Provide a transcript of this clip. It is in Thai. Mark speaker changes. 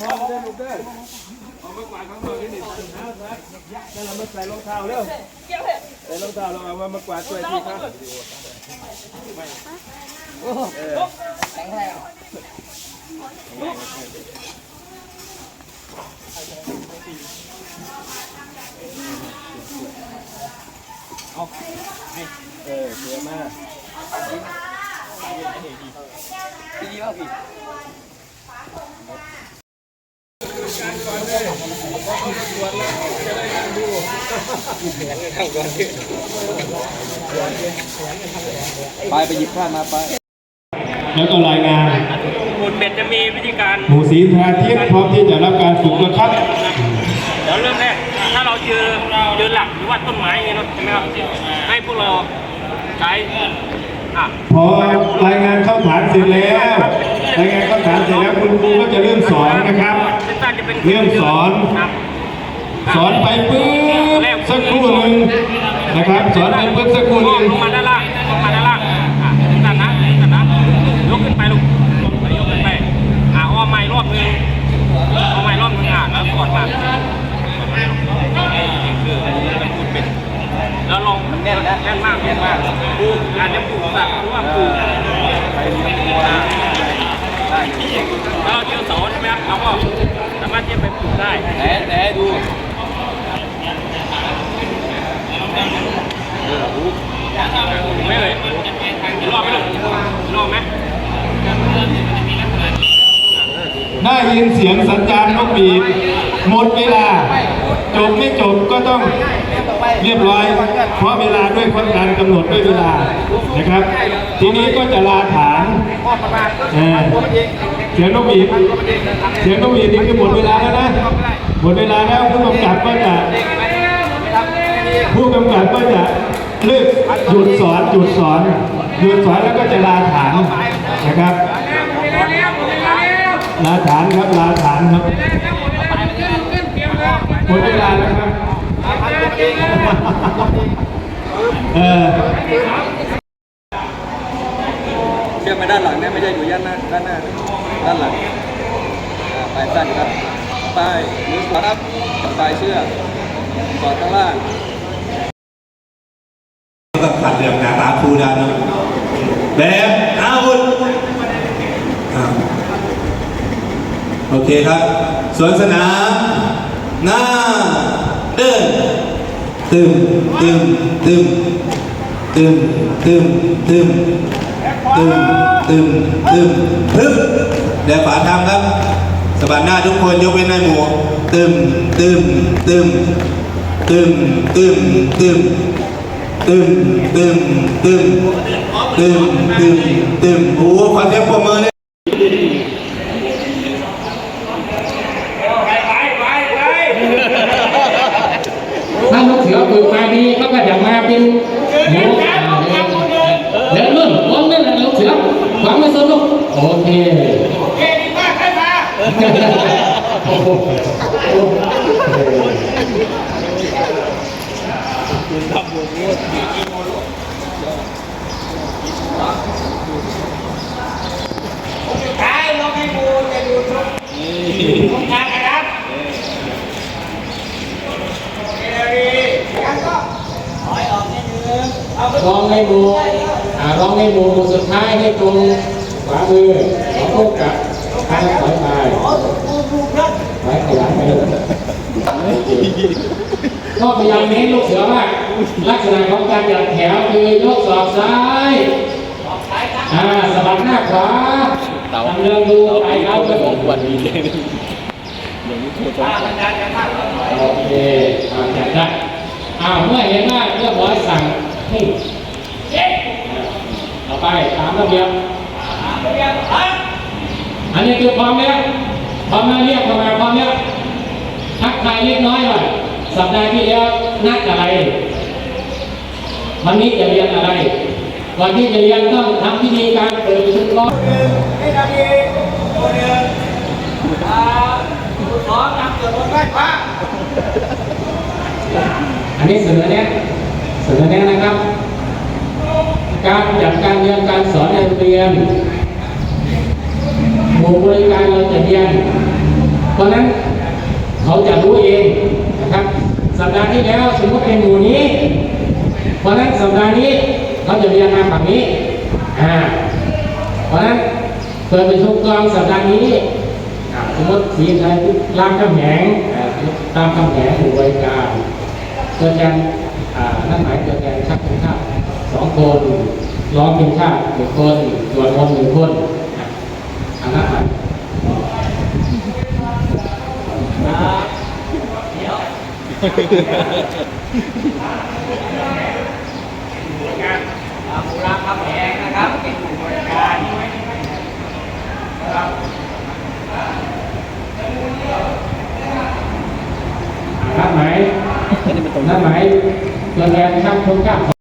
Speaker 1: พร้อมเด้ลูกเด้อเอามากวาดข้างนอกนี่นี่แล้วเราม่ใส่รองเท้าเร็วใส่รองเท้าเราเอามามากวาดด้วยทีครับ
Speaker 2: โอ้โหแข็งแรง
Speaker 1: เอาให้เออเยอะมากดีดีมากพี่
Speaker 2: ไปไปหยิบผ้ามาไป
Speaker 3: แล้วก็รายงาน
Speaker 4: หมุดเบ็ดจะมีวิธีการ
Speaker 3: หมู่สีแพรทิพย์พร้อมที่จะรับการฝึกแล้วครับ
Speaker 4: เดี๋ยวเริ่มแรกถ้าเราเจอเจอหลักหรือว่าต้นไม้อย่างเงี้ยเนอะใช่ไหมครับให้พวกเราใช้อะ
Speaker 3: พอรายงานเข้าฐานเสร็จแล้ว รายงานเข้าฐานเสร็จแล้วคุณครูก็จะเริ่มสอนนะครับ
Speaker 4: เส้นใต้จะเป็น
Speaker 3: เริ่มสอน
Speaker 4: ครับ
Speaker 3: สอนไปปึ๊บสักครู่หนึ่งนะครับ สอนไปปึ๊บสักครู่หนึ่ง
Speaker 4: ลงมาด้านล่างลงมาด้านล่างอะด้านนะด้านนะยกขึ้นไปลูกยกขึ้นไปอะอ้อมไม้รอบนึงอ้อมไม้รอบนึงอะแล้วกดมาคือเป็นหมุดเบ็ดแล้วลองแน่นแน่นมากแน่นมากปูอาจจะปูสักหรือว่าปูถ้าเราเจอเสาใช่ไหมครับเราก็ สามารถที่จะไปปลูกได้
Speaker 2: แหน่แหน่ดู
Speaker 4: ถูกไหมเลยรอบไหมลูกรอบไหม
Speaker 3: ได้ยินเสียงสัญญาณนกบีบหมดเวลา จบไม่จบก็ต้อง เรียบร้อย เพราะเวลาด้วยคนการกำหนดด้วยเวลานะครับ ทีนี้ก็จะลาฐานเออเสียงนกบีบเสียงนกบีบนี่คือหมดเวลาแล้วนะหมดเวลาแล้วผู้กำกับก็จะผู้กำกับก็จะเลิกหยุดสอนหยุดสอนหยุดสอนแล้วก็จะลาฐานนะครับลาฐานครับลาฐานครับหมดเวลาแล้วครับ เออ
Speaker 2: เชื่อมไปด้านหลังเนะไม่ใช่อยู่ย่านหน้าด้านหน้าด้านหลังปลายสั้นครับปลายมือขวาครับปลายเชือกกอดข้างล่าง
Speaker 5: กับขัดเรื่องหนาตาครูดานะแบบอาวุธโอเคครับสวนสนามหน้าเดิน ตึมตึมตึมตึมตึมตึมตึมตึมตึมพึบเดี๋ยวฝาทำครับสบัดหน้าทุกคนยกเว้นนายหมูตึมตึมตึมตึมตึมตึมตึมตึมตึมตึมตึมตึมโอ้โหขอเสียงปรบมือเลย
Speaker 6: ทำวงนี้ดีงขายงให้บูจะดูทุกทุกทางนร้อยงเาไงให้บูงูสุดท้ายให้ตรงขวามือของลูกกับ ทางถอยไปถอยขยันไปเลยก็พยายามเน้นลูกเสือมาก ลักษณะของการจัดแถวคือยกศอกซ้ายอ่าสะบัดหน้าขวาทำเรื่องดูไปเอาไปของวันนี้โอเคอ่าจัดได้อ่าเมื่อเห็นว่าเรียบร้อยสั่งให้ต่อไปตามระเบียบ อันนี้คือพร้อมแล้วพร้อมแล้วเรียกเข้ามาพร้อมแล้วทักทายเล็กน้อยหน่อยสัปดาห์ที่แล้วนัดอะไร วันนี้จะเรียนอะไรก่อนที่จะเรียนต้องทำพิธีการเปิดชุดร้อนอันนี้เสนอแนะเสนอแนะนะครับ การจัดการเรียนการสอนในโรงเรียน หมูบริการเราจะเรียนเพราะนั้นเขาจะรู้เองนะครับ สัปดาห์ที่แล้วสมมติเป็นหมู่นี้ เพราะนั้นสัปดาห์นี้เขาจะเรียนมาฝั่งนี้อ่าเพราะนั้นเปิดประชุมกองสัปดาห์นี้สมมติสีอะไรามคำแหงตามคำแหงหมู่บริการตัวแทนนั่นหมายตัวแทนชักเป็นชาติสองคนร้องเป็นชาติหนึ่งคนตรวจมนหนึ่งคนอะอันนั้นหมาย นั่นหมายนั่นหมายตัวแทนช่างคนข้าม